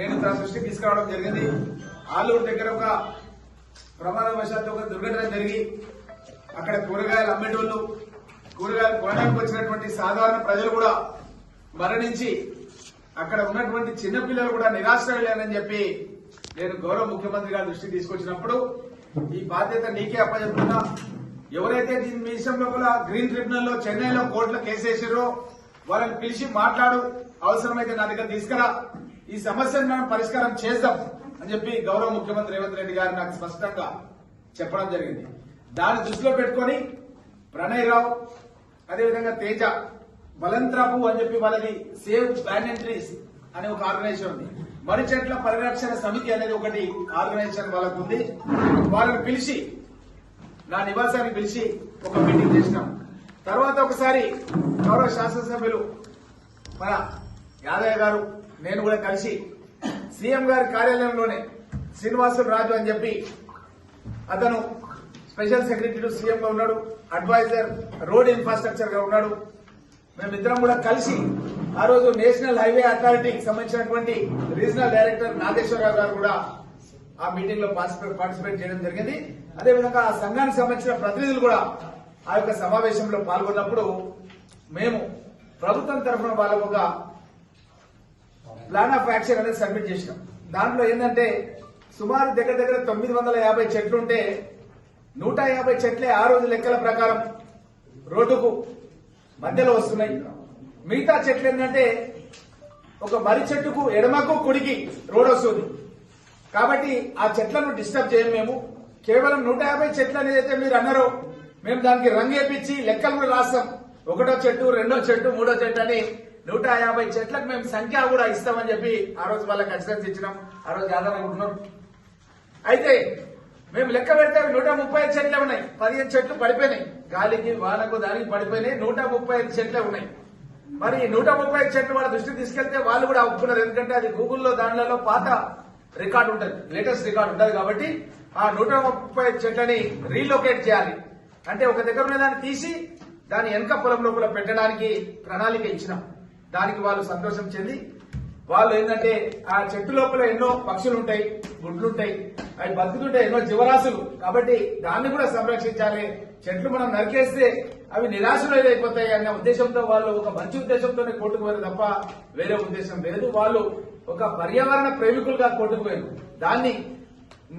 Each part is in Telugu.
నేను తన దృష్టికి తీసుకురావడం జరిగింది. ఆలూరు దగ్గర ఒక ప్రమాదవశాత్తు ఒక దుర్ఘటన జరిగి అక్కడ కూరగాయలు అమ్మేటోళ్ళు కూరగాయలు కొనడానికి వచ్చినటువంటి సాధారణ ప్రజలు కూడా మరణించి అక్కడ ఉన్నటువంటి చిన్నపిల్లలు కూడా నిరాశ వెళ్ళారని చెప్పి నేను గౌరవ ముఖ్యమంత్రి గారి దృష్టికి తీసుకొచ్చినప్పుడు ఈ బాధ్యత నీకే అప్పచెప్తున్నా ఎవరైతే దీని మీ లోపల గ్రీన్ ట్రిబ్యునల్లో చెన్నైలో కోర్టులో కేసేసారో వాళ్ళని పిలిచి మాట్లాడు. అవసరమైతే నా దగ్గర తీసుకురా. ఈ సమస్యను మనం పరిష్కారం చేద్దాం అని చెప్పి గౌరవ ముఖ్యమంత్రి రేవంత్ రెడ్డి గారు నాకు స్పష్టంగా చెప్పడం జరిగింది. దాన్ని దృష్టిలో పెట్టుకొని ప్రణయ్ రావు అదేవిధంగా తేజ బలంత్రాపు అని చెప్పి వాళ్ళది సేవ్ బ్యాన్ ఎంట్రీస్ అనే ఒక ఆర్గనైజేషన్ ఉంది. మరి చెట్ల పరిరక్షణ సమితి అనేది ఒకటి ఆర్గనైజేషన్ వాళ్ళకు ఉంది. వాళ్ళని పిలిచి నా నివాసానికి పిలిచి ఒక మీటింగ్ చేసినాం. తర్వాత ఒకసారి గౌరవ శాసనసభ్యులు మన యాదయ్య గారు నేను కూడా కలిసి సీఎం గారి కార్యాలయంలోనే శ్రీనివాసులు రాజు అని చెప్పి అతను స్పెషల్ సెక్రటరీ టు సీఎం గా ఉన్నాడు అడ్వైజర్ రోడ్ ఇన్ఫ్రాస్ట్రక్చర్గా ఉన్నాడు. మేమిద్దరం కూడా కలిసి ఆ రోజు నేషనల్ హైవే అథారిటీకి సంబంధించినటువంటి రీజనల్ డైరెక్టర్ నాగేశ్వరరావు గారు కూడా ఆ మీటింగ్లో పార్టిసిపేట్ చేయడం జరిగింది. అదేవిధంగా ఆ సంఘానికి సంబంధించిన ప్రతినిధులు కూడా ఆ యొక్క సమావేశంలో పాల్గొన్నప్పుడు మేము ప్రభుత్వం తరఫున వాళ్ళకు ఒక ప్లాన్ ఆఫ్ యాక్షన్ అనేది సబ్మిట్ చేసినాం. దాంట్లో ఏంటంటే సుమారు దగ్గర దగ్గర తొమ్మిది వందల యాభై చెట్లుంటే నూట యాభై చెట్లే ఆ రోజు లెక్కల ప్రకారం రోడ్డుకు మధ్యలో వస్తున్నాయి. మిగతా చెట్లు ఏంటంటే ఒక మర్రి చెట్టుకు ఎడమకు కుడికి రోడ్ వస్తుంది. కాబట్టి ఆ చెట్లను డిస్టర్బ్ చేయం మేము. కేవలం నూట యాభై చెట్లు అనేది అయితే మీరు అన్నారో మేము దానికి రంగేపించి లెక్కలు కూడా రాస్తాం. ఒకటో చెట్టు రెండో చెట్టు మూడో చెట్టు అని నూట యాభై చెట్లకు మేము సంఖ్య కూడా ఇస్తామని చెప్పి ఆ రోజు వాళ్ళకి అసిడెన్స్ ఇచ్చినాం. ఆ రోజు యాదవ్ అనుకుంటున్నాం అయితే మేము లెక్క పెడితే నూట ముప్పై ఐదు చెట్లే ఉన్నాయి. పదిహేను చెట్లు పడిపోయినాయి. గాలికి వానకు దానికి పడిపోయినాయి. నూట ముప్పై ఐదు చెట్లే ఉన్నాయి. మరి ఈ నూట ముప్పై ఐదు చెట్లు వాళ్ళ దృష్టికి తీసుకెళ్తే వాళ్ళు కూడా ఒప్పుకున్నారు. ఎందుకంటే అది గూగుల్లో దానిలో పాత రికార్డు ఉంటుంది. లేటెస్ట్ రికార్డు ఉంటుంది కాబట్టి ఆ నూట ముప్పై ఐదు చెట్లని రీలొకేట్ చేయాలి. అంటే ఒక దగ్గర దాన్ని తీసి దాని వెనక పొలం లోపల పెట్టడానికి ప్రణాళిక ఇచ్చినాం. దానికి వాళ్ళు సంతోషం చెంది వాళ్ళు ఏంటంటే ఆ చెట్టు లోపల ఎన్నో పక్షులు ఉంటాయి గుడ్లుంటాయి అవి బతుకుతుంటాయి ఎన్నో జీవరాశులు. కాబట్టి దాన్ని కూడా సంరక్షించాలి. చెట్లు మనం నరికేస్తే అవి నిరాశలైపోతాయి అనే ఉద్దేశంతో వాళ్ళు ఒక మంచి ఉద్దేశంతోనే కోర్టుకు పోయారు తప్ప వేరే ఉద్దేశం లేదు. వాళ్ళు ఒక పర్యావరణ ప్రేమికులుగా కోర్టుకు పోయారు. దాన్ని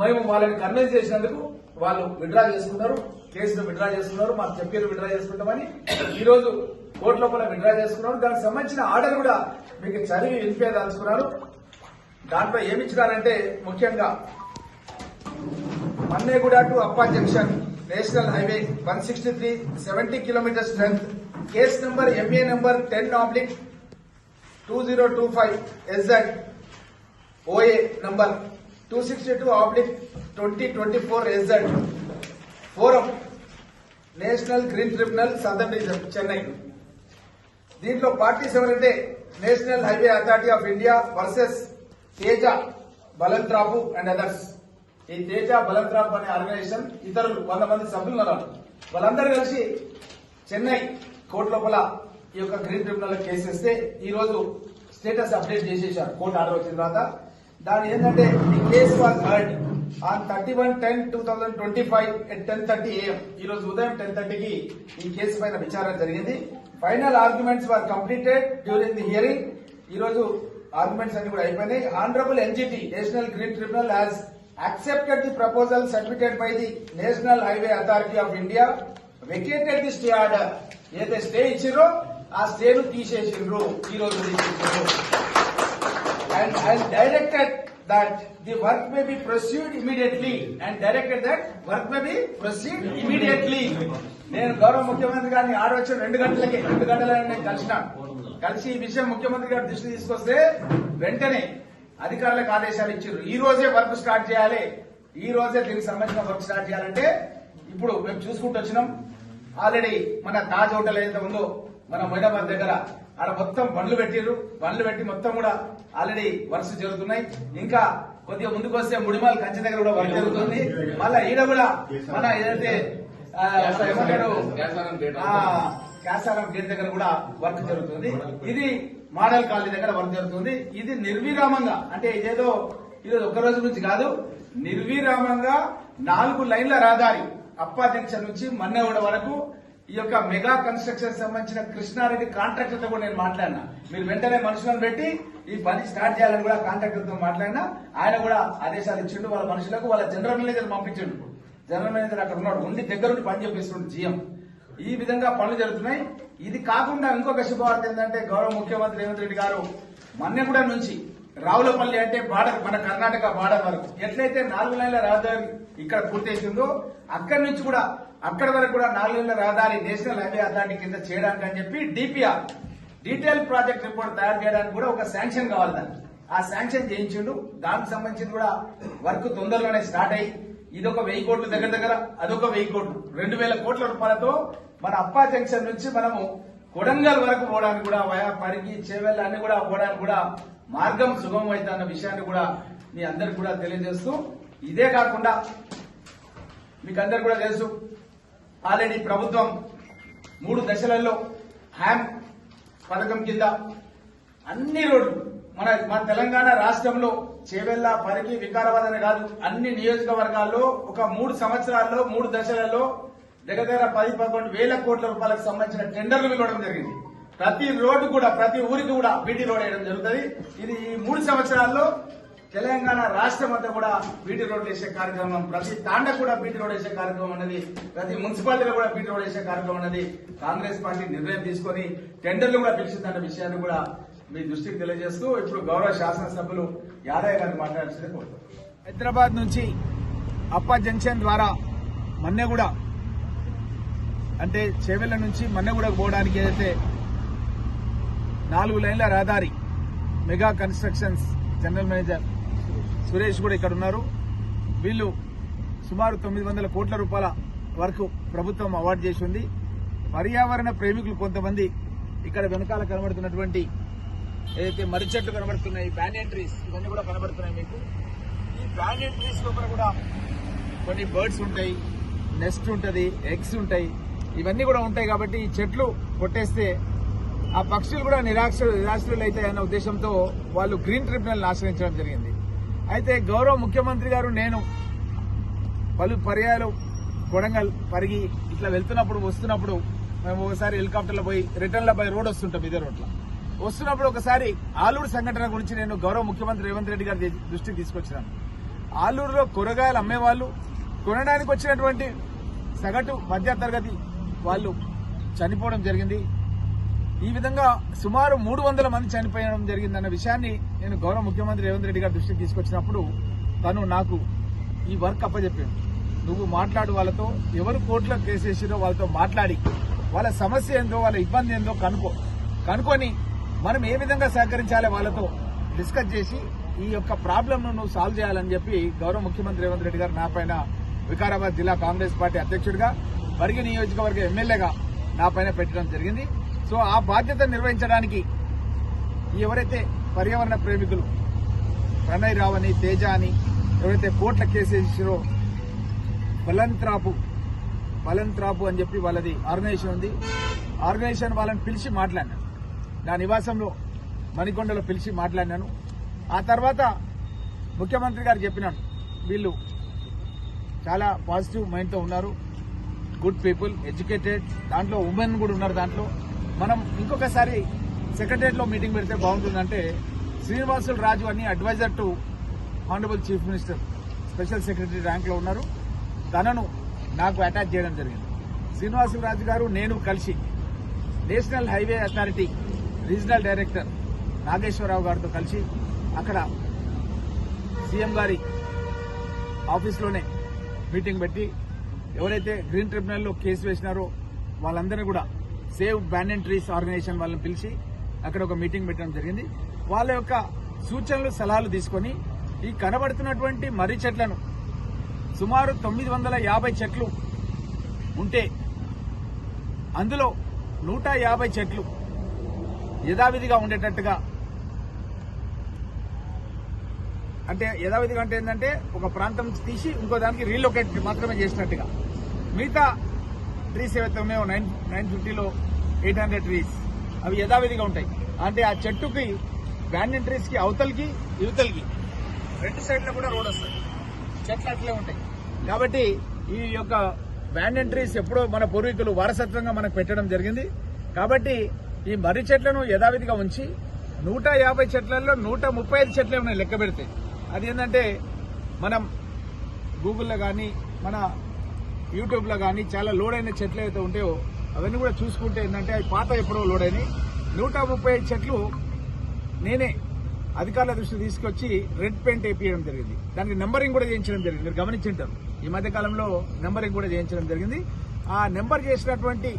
మేము వాళ్ళని కన్విన్స్ చేసినందుకు వాళ్ళు విడ్రా చేసుకున్నారు కేసును విడ్రా చేసుకున్నారు మాకు చెప్పారు విడ్రా చేసుకుంటామని ఈ రోజు కోర్టు లోపల విడ్రా చేసుకున్నారు. దానికి సంబంధించిన ఆర్డర్ కూడా మీకు చదివి వినిపించదలుచుకున్నారు. దాంట్లో ఏమిచ్చినారంటే ముఖ్యంగా Manneguda to Appa junction national highway one sixty three seventy kilometre strength case number MA number ten oblique two zero two five SZ OA number two sixty two oblique twenty twenty four SZ forum national green tribunal southern region Chennai. దీంట్లో పార్టీస్ ఎవరంటే national highway authority of India versus Teja Balantrapu and others. ఈ తేజ బలంత్రాపు అనే ఆర్గనైజేషన్ ఇతరులు వంద మంది సభ్యులు ఉన్నారు. వాళ్ళందరూ కలిసి చెన్నై కోర్టు లోపల ఈ యొక్క గ్రీన్ ట్రిబ్యునల్ కేసు వేస్తే ఈ రోజు స్టేటస్ అప్డేట్ చేసేసారు కోర్టు ఆర్డర్ వచ్చిన తర్వాత. దాని ఏంటంటే ఈ case was heard on thirty one ten two thousand twenty five at ten thirty AM ఈ రోజు ఉదయం టెన్ థర్టీకి ఈ కేసు పైన విచారణ జరిగింది. Final arguments were completed during the hearing ఈ రోజు ఆర్గ్యుమెంట్స్ అన్ని కూడా అయిపోయినాయి. Honourable NGT national green tribunal has accepted the proposal submitted by the national highway authority of India vacated the stay order ఏదైతే స్టే ఇచ్చిరో ఆ స్టేను తీసేసిండ్రు ఈ రోజు తీసేసిండ్రు and that the work may be pursued immediately. And directed that work may be pursued immediately. నేను గౌరవ ముఖ్యమంత్రి గారిని ఆడవచ్చు రెండు గంటలకి రెండు గంటలని నేను కలిసిన. కలిసి ఈ విషయం ముఖ్యమంత్రి గారి దృష్టి తీసుకొస్తే వెంటనే అధికారులకు ఆదేశాలు ఇచ్చారు. ఈ రోజే వర్క్ స్టార్ట్ చేయాలి. ఈ రోజే దీనికి సంబంధించిన వర్క్ స్టార్ట్ చేయాలంటే ఇప్పుడు మేము చూసుకుంటూ వచ్చినాం. ఆల్రెడీ మన తాజ్ హోటల్ ఏదైతే ఉందో మన మొయినాబాద్ దగ్గర ఆడ మొత్తం బండ్లు పెట్టిర్రు. బండ్లు పెట్టి మొత్తం కూడా ఆల్రెడీ వర్క్స్ జరుగుతున్నాయి. ఇంకా కొద్దిగా ముందుకు వస్తే ముడిమాల్ కంచె దగ్గర కూడా వర్క్ జరుగుతుంది. మళ్ళా ఈడ కూడా మన ఏదైతే క్యాసారం గేట్ దగ్గర కూడా వర్క్ జరుగుతుంది. ఇది మోడల్ కాలనీ దగ్గర వర్క్ జరుగుతుంది. ఇది నిర్విరామంగా అంటే ఇదేదో ఇది ఒక్క రోజు నుంచి కాదు నిర్విరామంగా నాలుగు లైన్ల రహదారి అప్పా జంక్షన్ నుంచి మన్నెగూడ వరకు ఈ యొక్క మెగా కన్స్ట్రక్షన్ సంబంధించిన కృష్ణారెడ్డి కాంట్రాక్టర్తో కూడా నేను మాట్లాడినా. మీరు వెంటనే మనుషులను పెట్టి ఈ పని స్టార్ట్ చేయాలని కూడా కాంట్రాక్టర్తో మాట్లాడినా. ఆయన కూడా ఆదేశాలు ఇచ్చిండు వాళ్ళ మనుషులకు వాళ్ళ జనరల్ మేనేజర్ పంపించిండు. జనరల్ మేనేజర్ అక్కడ ఉన్నాడు. ఉండి దగ్గరుండి పని చేపిస్తుండు జీఎం. ఈ విధంగా పనులు జరుగుతున్నాయి. ఇది కాకుండా ఇంకొక శుభవార్త ఏంటంటే గౌరవ ముఖ్యమంత్రి రేవంత్ రెడ్డి గారు మన్నెగూడ నుంచి రావులపల్లి అంటే బార్డర్ మన కర్ణాటక బార్డర్ వరకు. ఎట్లయితే నాలుగు లైన్ల రహదారి ఇక్కడ పూర్తయిందో అక్కడి నుంచి కూడా అక్కడి వరకు కూడా నాలుగు లైన్ల రహదారి నేషనల్ హైవే అథారిటీ కింద చేయడానికి అని చెప్పి డిపిఆర్ డీటెయిల్ ప్రాజెక్ట్ రిపోర్ట్ తయారు చేయడానికి కూడా ఒక శాంక్షన్ కావాలి దానికి. ఆ శాంక్షన్ చేయించిండు. దానికి సంబంధించి కూడా వర్క్ తొందరలోనే స్టార్ట్ అయ్యి ఇదొక వెయ్యి కోట్లు దగ్గర దగ్గర అదొక వెయ్యి కోట్లు. రెండు వేల కోట్ల రూపాయలతో మన అప్పా జంక్షన్ నుంచి మనము కొడంగల్ వరకు పోవడానికి కూడా వయా పరిగి చేవెళ్ళ అన్ని కూడా పోవడానికి కూడా మార్గం సుగమం అవుతుందన్న విషయాన్ని కూడా మీ అందరికి కూడా తెలియజేస్తూ ఇదే కాకుండా మీకు అందరు కూడా తెలుసు ఆల్రెడీ ప్రభుత్వం మూడు దశలలో హ్యామ్ పథకం కింద అన్ని రోడ్లు మన మన తెలంగాణ రాష్ట్రంలో చేవెళ్ళ పరికి వికారాబాద్ అనే కాదు అన్ని నియోజకవర్గాల్లో ఒక మూడు సంవత్సరాల్లో మూడు దశలలో దగ్గర దగ్గర పది పదకొండు వేల కోట్ల రూపాయలకు సంబంధించిన టెండర్లు ఇవ్వడం జరిగింది. ప్రతి రోడ్డు కూడా ప్రతి ఊరికి కూడా బీటీ రోడ్ వేయడం జరుగుతుంది. ఇది ఈ మూడు సంవత్సరాల్లో తెలంగాణ రాష్ట్రం అంతా కూడా బీటీ రోడ్లు వేసే కార్యక్రమం ప్రతి తాండ కూడా బీటీ రోడ్ వేసే కార్యక్రమం అనేది ప్రతి మున్సిపాలిటీలో కూడా బీటీ రోడ్ వేసే కార్యక్రమం అనేది కాంగ్రెస్ పార్టీ నిర్ణయం తీసుకొని టెండర్లు కూడా పిలిచిందన్న విషయాన్ని కూడా మీ దృష్టికి తెలియజేస్తూ ఇప్పుడు గౌరవ శాసనసభ్యులు యాదయ్య గారు మాట్లాడాల్సిందే కోరుతున్నాను హైదరాబాద్ నుంచి అప్ప జంక్షన్ ద్వారా మన్నెగూడ అంటే చెవెళ్ళ నుంచి మన్నెగూడకు పోవడానికి ఏదైతే నాలుగు లైన్ల రహదారి mega constructions general manager Suresh కూడా ఇక్కడ ఉన్నారు. వీళ్ళు సుమారు తొమ్మిది వందల కోట్ల రూపాయల వరకు ప్రభుత్వం అవార్డు చేసి ఉంది. పర్యావరణ ప్రేమికులు కొంతమంది ఇక్కడ వెనకాల కనబడుతున్నటువంటి ఏదైతే మర్రి చెట్లు కనబడుతున్నాయి బ్యానియన్ ట్రీస్ ఇవన్నీ కూడా కనబడుతున్నాయి మీకు. ఈ బ్యానియన్ ట్రీస్ లోపల కూడా కొన్ని బర్డ్స్ ఉంటాయి నెస్ట్ ఉంటుంది ఎగ్స్ ఉంటాయి. ఇవన్నీ కూడా ఉంటాయి కాబట్టి ఈ చెట్లు కొట్టేస్తే ఆ పక్షులు కూడా నిరాశ నిరాశ్రులు అవుతాయన్న ఉద్దేశంతో వాళ్ళు గ్రీన్ ట్రిబ్యునల్ ఆశ్రయించడం జరిగింది. అయితే గౌరవ ముఖ్యమంత్రి గారు నేను పలు పర్యాలు కొడంగల్ పరిగి ఇట్లా వెళ్తున్నప్పుడు వస్తున్నప్పుడు మేము ఒకసారి హెలికాప్టర్లో పోయి రిటర్న్లో పోయి రోడ్ వస్తుంటాం ఇదే రోడ్లో. వస్తున్నప్పుడు ఒకసారి ఆలూరు సంఘటన గురించి నేను గౌరవ ముఖ్యమంత్రి రేవంత్ రెడ్డి గారి దృష్టికి తీసుకొచ్చినాను. ఆలూరులో కూరగాయలు అమ్మేవాళ్ళు కొనడానికి వచ్చినటువంటి సగటు మధ్య తరగతి వాళ్ళు చనిపోవడం జరిగింది. ఈ విధంగా సుమారు మూడు వందల మంది చనిపోయడం జరిగిందన్న విషయాన్ని నేను గౌరవ ముఖ్యమంత్రి రేవంత్ రెడ్డి గారి దృష్టికి తీసుకొచ్చినప్పుడు తను నాకు ఈ వర్క్ అప్పచెప్పాడు నువ్వు మాట్లాడు వాళ్ళతో ఎవరు కోర్టులో కేసేసిరో వాళ్ళతో మాట్లాడి వాళ్ళ సమస్య ఏందో వాళ్ళ ఇబ్బంది ఏందో కనుక్కో కనుక్కొని మనం ఏ విధంగా సహకరించాలి వాళ్ళతో డిస్కస్ చేసి ఈ యొక్క ప్రాబ్లంను నువ్వు సాల్వ్ చేయాలని చెప్పి గౌరవ ముఖ్యమంత్రి రేవంత్ రెడ్డి గారు నా పైన వికారాబాద్ జిల్లా కాంగ్రెస్ పార్టీ అధ్యక్షుడిగా పరిగి నియోజకవర్గ ఎమ్మెల్యేగా నా పైన పెట్టడం జరిగింది. సో ఆ బాధ్యత నిర్వహించడానికి ఎవరైతే పర్యావరణ ప్రేమికులు ప్రణయ్ రావని అని తేజ అని ఎవరైతే కోట్ల కేసేసారో బలంత్రాపు బలంత్రాపు అని చెప్పి వాళ్ళది ఆర్గనైజేషన్ ఉంది. ఆర్గనైజేషన్ వాళ్ళని పిలిచి మాట్లాడినాను. నా నివాసంలో మణికొండలో పిలిచి మాట్లాడినాను. ఆ తర్వాత ముఖ్యమంత్రి గారు చెప్పినాను వీళ్ళు చాలా పాజిటివ్ మైండ్తో ఉన్నారు. గుడ్ పీపుల్ ఎడ్యుకేటెడ్ దాంట్లో ఉమెన్ కూడా ఉన్నారు దాంట్లో. మనం ఇంకొకసారి సెక్రటరియట్లో మీటింగ్ పెడితే బాగుంటుందంటే శ్రీనివాసులు రాజు అని advisor to honourable chief minister special secretary ర్యాంక్లో ఉన్నారు. తనను నాకు అటాచ్ చేయడం జరిగింది. శ్రీనివాసులు రాజు గారు నేను కలిసి national highway authority regional director Nageswararao గారితో కలిసి అక్కడ సీఎం గారి ఆఫీస్లోనే మీటింగ్ పెట్టి ఎవరైతే గ్రీన్ ట్రిబ్యునల్లో కేసు వేసినారో వాళ్ళందరినీ కూడా సేవ్ బ్యాన్ ట్రీస్ ఆర్గనైజేషన్ వాళ్ళని పిలిచి అక్కడ ఒక మీటింగ్ పెట్టడం జరిగింది. వాళ్ళ యొక్క సూచనలు సలహాలు తీసుకొని ఈ కనబడుతున్నటువంటి మర్రి చెట్లను సుమారు తొమ్మిది వందల యాభై చెట్లు ఉంటే అందులో నూట యాభై చెట్లు యథావిధిగా ఉండేటట్టుగా అంటే యథావిధిగా అంటే ఏంటంటే ఒక ప్రాంతం తీసి ఇంకో దానికి రీలొకేట్ మాత్రమే చేసినట్టుగా. మిగతా ట్రీస్ ఏవైతే ఉన్నాయో నైన్ నైన్ ఫిఫ్టీలో ఎయిట్ హండ్రెడ్ ట్రీస్ అవి యథావిధిగా ఉంటాయి. అంటే ఆ చెట్టుకి బ్యాండెన్ ట్రీస్కి అవతలకి యువతలకి రెండు సైడ్ల కూడా రోడ్ వస్తుంది చెట్లు అట్లే ఉంటాయి. కాబట్టి ఈ యొక్క బ్యాండెన్ ట్రీస్ ఎప్పుడో మన పూర్వీకులు వారసత్వంగా మనకు పెట్టడం జరిగింది. కాబట్టి ఈ మర్రి చెట్లను యథావిధిగా ఉంచి నూట యాభై చెట్లలో నూట ముప్పై ఐదు చెట్లే ఉన్నాయి లెక్క పెడితే. అది ఏంటంటే మనం గూగుల్లో కానీ మన యూట్యూబ్లో కానీ చాలా లోడ్ అయిన చెట్లు అయితే ఉంటాయో అవన్నీ కూడా చూసుకుంటే ఏంటంటే అవి పాత ఎప్పుడో లోడ్ అయినాయి నూట ముప్పై ఐదు చెట్లు నేనే అధికారుల దృష్టి తీసుకొచ్చి రెడ్ పెయింట్ వేయించడం జరిగింది. దానికి నెంబరింగ్ కూడా చేయించడం జరిగింది. మీరు గమనించుంటారు. ఈ మధ్య కాలంలో నెంబరింగ్ కూడా చేయించడం జరిగింది. ఆ నెంబర్ చేసినటువంటి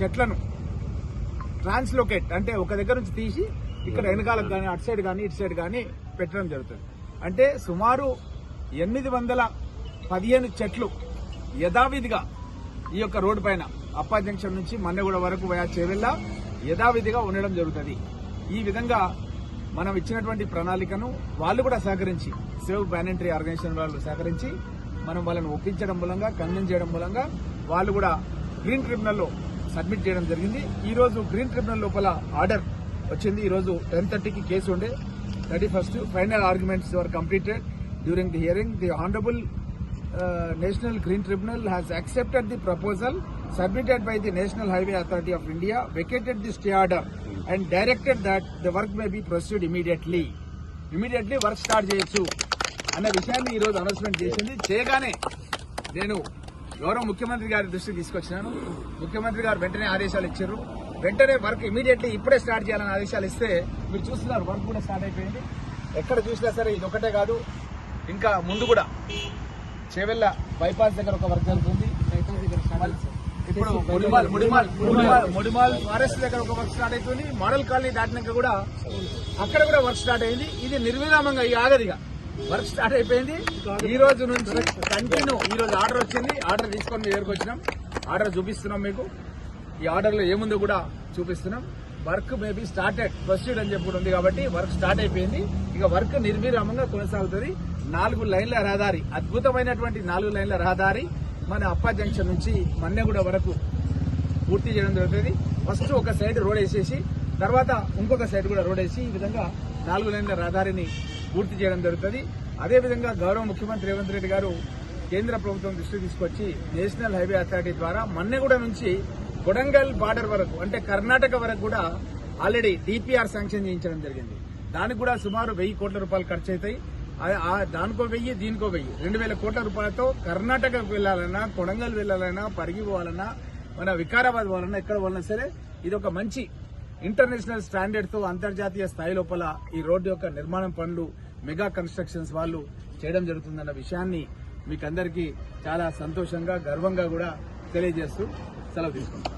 చెట్లను ట్రాన్స్లోకేట్ అంటే ఒక దగ్గర నుంచి తీసి ఇక్కడ వెనకాలకు కానీ అటు సైడ్ కానీ ఇటు సైడ్ కానీ పెట్టడం జరుగుతుంది. అంటే సుమారు ఎనిమిది వందల పదిహేను చెట్లు యథావిధిగా ఈ యొక్క రోడ్డు పైన అప్పా జంక్షన్ నుంచి మన్నెగూడ వరకు వయా చేవెళ్ళ యథావిధిగా ఉండడం జరుగుతుంది. ఈ విధంగా మనం ఇచ్చినటువంటి ప్రణాళికను వాళ్ళు కూడా సహకరించి సేవ్ బ్యానెంటరీ ఆర్గనైజేషన్ వాళ్ళు సహకరించి మనం వాళ్ళని ఒప్పించడం మూలంగా కన్విన్స్ చేయడం మూలంగా వాళ్ళు కూడా గ్రీన్ ట్రిబ్యునల్లో సబ్మిట్ చేయడం జరిగింది. ఈ రోజు గ్రీన్ ట్రిబ్యునల్ లోపల ఆర్డర్ వచ్చింది. ఈ రోజు టెన్ థర్టీకి కేసు ఉండే. Thirty first final arguments were completed. During the hearing the honourable national green tribunal has accepted the proposal submitted by the National Highway Authority of India, vacated the stay order and directed that the work may be pursued immediately. Immediately work start చేయొచ్చు అన్న విషయాన్ని ఈ రోజు అనౌన్స్మెంట్ చేసింది. చేయగానే నేను గౌరవ ముఖ్యమంత్రి గారి దృష్టికి తీసుకొచ్చినాను. ముఖ్యమంత్రి గారు వెంటనే ఆదేశాలు ఇచ్చారు. వెంటనే వర్క్ ఇమీడియట్లీ ఇప్పుడే స్టార్ట్ చేయాలని ఆదేశాలు ఇస్తే మీరు చూస్తున్నారు వర్క్ కూడా స్టార్ట్ అయిపోయింది. ఎక్కడ చూసినా సరే ఇది ఒకటే కాదు ఇంకా ముందు కూడా చేవెళ్ళ బైపాస్ దగ్గర ఒక వర్క్ జరుగుతుంది. ఇప్పుడు ముడిమాల్ ముడిమాల్ ముడిమాల్ ముడిమాల్ ఫారెస్ట్ దగ్గర ఒక వర్క్ స్టార్ట్ అవుతుంది. మోడల్ కాలనీ దాటినాక కూడా అక్కడ కూడా వర్క్ స్టార్ట్ అయింది. ఇది నిర్విరామంగా ఈ ఆగదిగా వర్క్ స్టార్ట్ అయిపోయింది. ఈ రోజు నుంచి కంటిన్యూ ఈ రోజు ఆర్డర్ వచ్చింది. ఆర్డర్ తీసుకొని మీ దగ్గరకు వచ్చినాం. ఆర్డర్ చూపిస్తున్నాం మీకు. ఈ ఆర్డర్లో ఏముందో కూడా చూపిస్తున్నాం. వర్క్ మేబీ స్టార్టెడ్ ప్రొసీడ్ అని చెప్పి ఉంది కాబట్టి వర్క్ స్టార్ట్ అయిపోయింది. ఇక వర్క్ నిర్విరామంగా కొనసాగుతుంది. నాలుగు లైన్ల రహదారి అద్భుతమైనటువంటి నాలుగు లైన్ల రహదారి మన అప్ప జంక్షన్ నుంచి మన్నెగూడ వరకు పూర్తి చేయడం జరుగుతుంది. ఫస్ట్ ఒక సైడ్ రోడ్ వేసేసి తర్వాత ఇంకొక సైడ్ కూడా రోడ్ వేసి ఈ విధంగా నాలుగు లైన్ల రహదారిని పూర్తి చేయడం జరుగుతుంది. అదేవిధంగా గౌరవ ముఖ్యమంత్రి రేవంత్ రెడ్డి గారు కేంద్ర ప్రభుత్వం దృష్టికి తీసుకొచ్చి నేషనల్ హైవే అథారిటీ ద్వారా మన్నెగూడ నుంచి కొడంగల్ బార్డర్ వరకు అంటే కర్ణాటక వరకు కూడా ఆల్రెడీ డిపిఆర్ శాంక్షన్ చేయించడం జరిగింది. దానికి కూడా సుమారు వెయ్యి కోట్ల రూపాయలు ఖర్చు అవుతాయి. దానికో వెయ్యి దీనికో వెయ్యి. రెండు వేల కోట్ల రూపాయలతో కర్ణాటకకు వెళ్ళాలన్నా కొడంగల్ వెళ్ళాలన్నా పరిగి పోవాలన్నా మన వికారాబాద్ పోవాలన్నా ఎక్కడ పోవాలన్నా సరే ఇది ఒక మంచి ఇంటర్నేషనల్ స్టాండర్డ్తో అంతర్జాతీయ స్థాయి లోపల ఈ రోడ్డు యొక్క నిర్మాణం పనులు మెగా కన్స్ట్రక్షన్స్ వాళ్ళు చేయడం జరుగుతుందన్న విషయాన్ని మీకు అందరికీ చాలా సంతోషంగా గర్వంగా కూడా తెలియజేస్తూ సెలవు తీసుకుంటాం